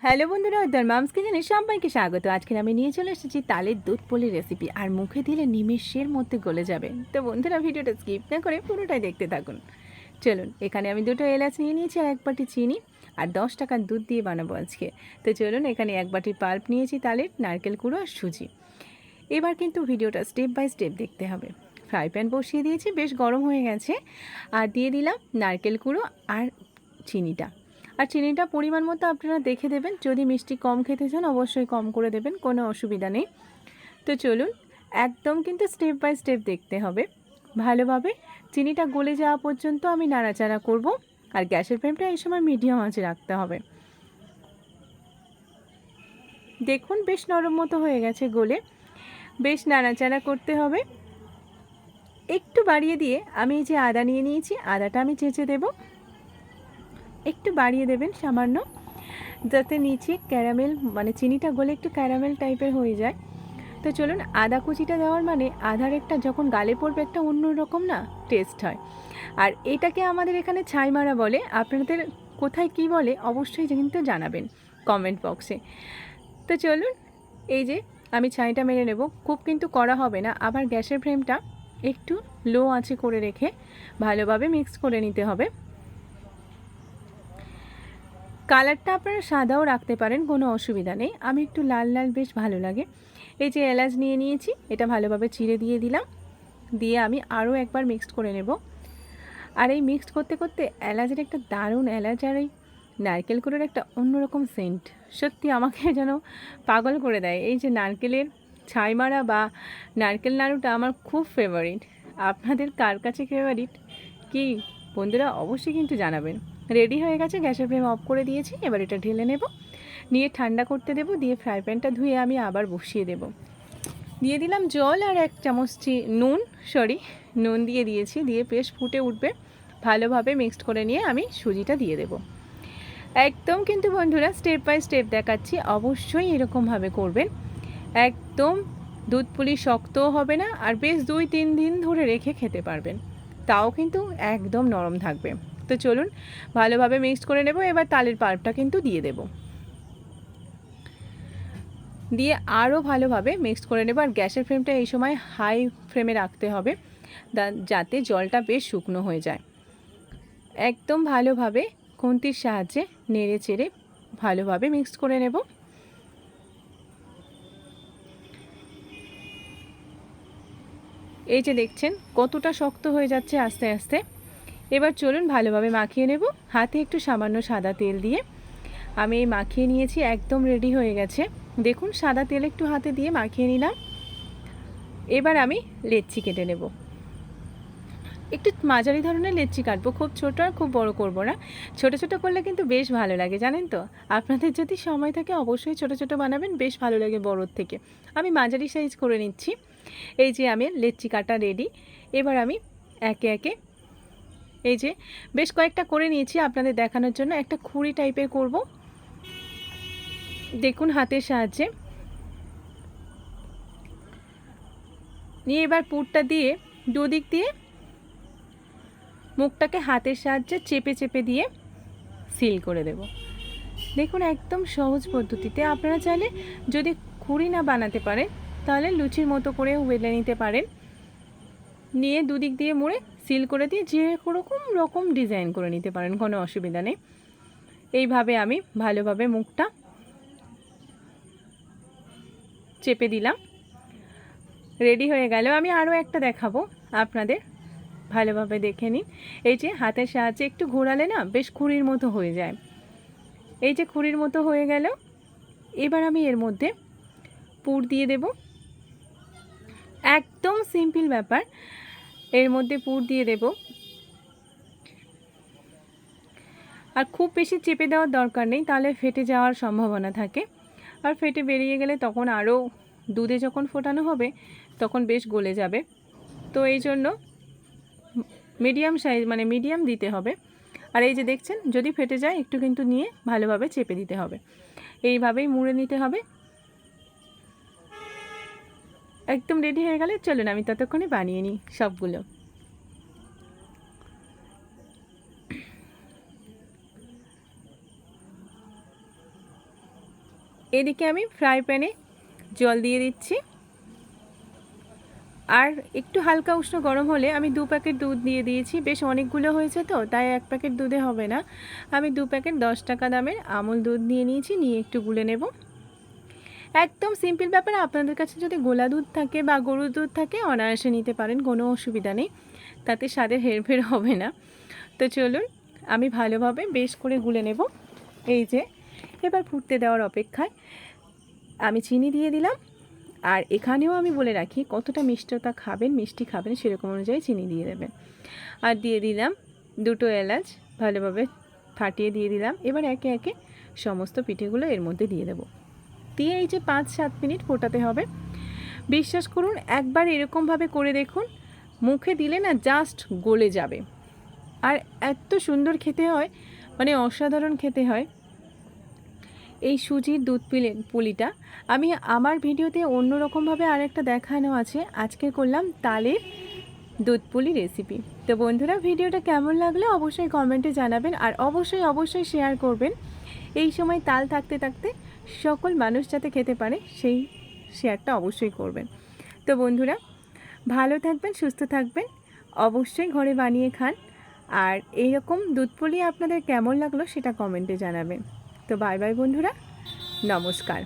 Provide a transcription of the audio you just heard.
Hello বন্ধুরা উদ্ধার mum's কিচেনে সবাইকে স্বাগত। আজকে আমি নিয়ে চলে এসেছি তালের দুধ পলি রেসিপি আর মুখে দিলে নিমেষের মধ্যে গলে যাবে। তো বন্ধুরা, ভিডিওটা স্কিপ না করে পুরোটাই দেখতে থাকুন। চলুন, এখানে আমি দুটো এলাচ নিয়ে নিয়েছি আর এক বাটি চিনি আর দশ টাকার দুধ দিয়ে বানাবো আজকে। তো চলুন, এখানে এক বাটি পাল্প নিয়েছি তালের, নারকেল কুড়ো আর সুজি। এবার কিন্তু ভিডিওটা স্টেপ বাই স্টেপ দেখতে হবে। ফ্রাই প্যান বসিয়ে দিয়েছি, বেশ গরম হয়ে গেছে। আর দিয়ে দিলাম নারকেল কুড়ো আর চিনিটা। আর চিনিটা পরিমাণ মতো আপনারা দেখে দেবেন। যদি মিষ্টি কম খেতে চান, অবশ্যই কম করে দেবেন, কোনো অসুবিধা নেই। তো চলুন, একদম কিন্তু স্টেপ বাই স্টেপ দেখতে হবে। ভালোভাবে চিনিটা গলে যাওয়া পর্যন্ত আমি নাড়াচাড়া করব আর গ্যাসের ফ্লেমটা এই সময় মিডিয়াম আঁচে রাখতে হবে। দেখুন, বেশ নরম মতো হয়ে গেছে গলে। বেশ নাড়াচাড়া করতে হবে। একটু বাড়িয়ে দিয়ে আমি যে আদা নিয়ে নিয়েছি, আদাটা আমি চেঁচে দেবো। একটু বাড়িয়ে দেবেন সামান্য, যাতে নিচে ক্যারামেল মানে চিনিটা গলে একটু ক্যারামেল টাইপের হয়ে যায়। তো চলুন, আদা কুচিটা দেওয়ার মানে আধার একটা যখন গালে পড়বে একটা অন্য রকম না টেস্ট হয়। আর এটাকে আমাদের এখানে ছাই মারা বলে, আপনাদের কোথায় কি বলে অবশ্যই কিন্তু জানাবেন কমেন্ট বক্সে তো চলুন, এই যে আমি ছাইটা মেরে নেব, খুব কিন্তু করা হবে না, আবার গ্যাসের ফ্লেমটা একটু লো আঁচে করে রেখে ভালোভাবে মিক্স করে নিতে হবে। কালারটা আপনারা সাদাও রাখতে পারেন, কোনো অসুবিধা নেই। আমি একটু লাল লাল বেশ ভালো লাগে। এই যে এলাচ নিয়ে নিয়েছি, এটা ভালোভাবে চিড়ে দিয়ে দিলাম। দিয়ে আমি আরও একবার মিক্সড করে নেব। আর এই মিক্সড করতে করতে এলাচের একটা দারুণ এলাচ আর এই নারকেল কুড়োর একটা অন্যরকম সেন্ট সত্যি আমাকে যেন পাগল করে দেয়। এই যে নারকেলের ছাই মারা বা নারকেল নাড়ুটা আমার খুব ফেভারিট আপনাদের কার কাছে ফেভারিট কি? বন্ধুরা অবশ্যই কিন্তু জানাবেন। রেডি হয়ে গেছে, গ্যাসের ফ্লেম অফ করে দিয়েছি, এবার এটা ঢেলে নেব। নিয়ে ঠান্ডা করতে দেব, দিয়ে ফ্রাই প্যানটা ধুয়ে আমি আবার বসিয়ে দেব। দিয়ে দিলাম জল আর এক চামচ নুন, সরি, নুন দিয়ে দিয়েছি, দিয়ে বেশ ফুটে উঠবে। ভালোভাবে মিক্সড করে নিয়ে আমি সুজিটা দিয়ে দেব। একদম কিন্তু বন্ধুরা স্টেপ বাই স্টেপ দেখাচ্ছি, অবশ্যই এরকমভাবে করবেন। একদম দুধ পুলি শক্তও হবে না, আর বেশ দুই তিন দিন ধরে রেখে খেতে পারবেন। তাও কিন্তু একদম নরম থাকবে। তো চলুন, ভালোভাবে মিক্সড করে নেব। এবার তালের পাল্পটা কিন্তু দিয়ে দেব। দিয়ে আরও ভালোভাবে মিক্সড করে নেব। আর গ্যাসের ফ্লেমটা এই সময় হাই ফ্লেমে রাখতে হবে যাতে জলটা বেশ শুকনো হয়ে যায়। একদম ভালোভাবে খুন্তির সাহায্যে নেড়ে চেড়ে ভালোভাবে মিক্সড করে নেব। এই যে দেখছেন, কতটা শক্ত হয়ে যাচ্ছে আস্তে আস্তে। এবার চলুন ভালোভাবে মাখিয়ে নেব। হাতে একটু সামান্য সাদা তেল দিয়ে। আমি এই মাখিয়ে নিয়েছি, একদম রেডি হয়ে গেছে। দেখুন, সাদা তেল একটু হাতে দিয়ে মাখিয়ে নিলাম। এবার আমি লেচ্ছি কেটে নেব। একটু মাঝারি ধরনের লেচ্ছি কাটবো। খুব ছোট আর খুব বড় করব না। ছোট ছোট করলে কিন্তু বেশ ভালো লাগে, জানেন তো? আপনাদের যদি সময় থাকে, অবশ্যই ছোট ছোট বানাবেন, বেশ ভালো লাগে বড়োর থেকে। আমি মাঝারি সাইজ করে নিচ্ছি। এই যে আমি লেচ্ছি কাটা রেডি এবার আমি একে একে এই যে, বেশ কয়েকটা করে নিয়েছি আপনাদের দেখানোর জন্য। একটা খুঁড়ি টাইপের করব। দেখুন হাতের সাহায্যে। নিয়ে এবার পুরটা দিয়ে দুদিক দিয়ে মুখটাকে হাতের সাহায্যে চেপে চেপে দিয়ে সিল করে দেব। দেখুন একদম সহজ পদ্ধতিতে। আপনারা চাইলে যদি খুঁড়ি না বানাতে পারেন, তাহলে লুচির মতো করে বেলে নিতে পারেন। নিয়ে দুদিক দিয়ে মুড়ে সিল করে দিয়ে যে রকম রকম ডিজাইন করে নিতে পারেন, কোনো অসুবিধা নেই। এইভাবে আমি ভালোভাবে মুখটা চেপে দিলাম। রেডি হয়ে গেল। আমি আরও একটা দেখাবো আপনাদের। ভালোভাবে দেখে নিন। এই যে হাতের সাহায্যে একটু ঘোরালে না বেশ খুঁড়ির মতো হয়ে যায়। এই যে খুঁড়ির মতো হয়ে গেল। এবার আমি এর মধ্যে পুর দিয়ে দেব। একদম সিম্পল ব্যাপার। এর মধ্যে পুর দিয়ে দেব। আর খুব বেশি চেপে দেওয়ার দরকার নেই, তাহলে ফেটে যাওয়ার সম্ভাবনা থাকে। আর ফেটে বেরিয়ে গেলে তখন আরও দুধে যখন ফোটানো হবে, তখন বেশ গলে যাবে। তো এই জন্য মিডিয়াম সাইজ মানে মিডিয়াম দিতে হবে। আর এই যে দেখছেন, যদি ফেটে যায়, একটু কিন্তু নিয়ে ভালোভাবে চেপে দিতে হবে। এইভাবেই মুড়ে নিতে হবে। একদম রেডি হয়ে গেলে চলুন আমি ততক্ষণে বানিয়ে নিই সবগুলো। এদিকে আমি ফ্রাই প্যানে জল দিয়ে দিচ্ছি। আর একটু হালকা উষ্ণ গরম হলে আমি দু প্যাকেট দুধ দিয়ে দিয়েছি। বেশ অনেকগুলো হয়েছে তো, তাই এক প্যাকেট দুধে হবে না। আমি দু প্যাকেট দশ টাকা দামের আমুল দুধ নিয়ে নিয়েছি, নিয়ে একটু গুলে নেব। একদম সিম্পল ব্যাপার, আপনাদের কাছে যদি গোলা দুধ থাকে বা গরুর দুধ থাকে, অনায়াসে নিতে পারেন, কোনো অসুবিধা নেই। তাতে স্বাদের হেরফের হবে না। তো চলুন, আমি ভালোভাবে বেশ করে গুলে নেব। এই যে, এবার ফুটতে দেওয়ার অপেক্ষায় আমি চিনি দিয়ে দিলাম। আর এখানেও আমি বলে রাখি, কতটা মিষ্টতা খাবেন, মিষ্টি খাবেন, সেরকম অনুযায়ী চিনি দিয়ে দেবেন। আর দিয়ে দিলাম দুটো এলাচ, ভালোভাবে ফাটিয়ে দিয়ে দিলাম। এবার একে একে সমস্ত পিঠেগুলো এর মধ্যে দিয়ে দেবো। দিয়ে এই যে পাঁচ, সাত মিনিট ফোটাতে হবে। বিশ্বাস করুন, একবার এরকমভাবে করে দেখুন, মুখে দিলে না জাস্ট গলে যাবে। আর এত সুন্দর খেতে হয় মানে অসাধারণ খেতে হয়। এই সুজির দুধ পিলে, পুলিটা, আমি আমার ভিডিওতে অন্য রকমভাবে আরেকটা দেখানো আছে, আজকে করলাম তালের দুধ পুলি রেসিপি। তো বন্ধুরা, ভিডিওটা কেমন লাগলে অবশ্যই কমেন্টে জানাবেন, আর অবশ্যই অবশ্যই শেয়ার করবেন। এই সময় তাল থাকতে থাকতে সকল মানুষ যাতে খেতে পারে, সেই শেয়ারটা অবশ্যই করবেন। তো বন্ধুরা, ভালো থাকবেন, সুস্থ থাকবেন, অবশ্যই ঘরে বানিয়ে খান। আর এইরকম দুধ পুলি আপনাদের কেমন লাগল সেটা কমেন্টে জানাবেন। তো বাই বাই বন্ধুরা, নমস্কার।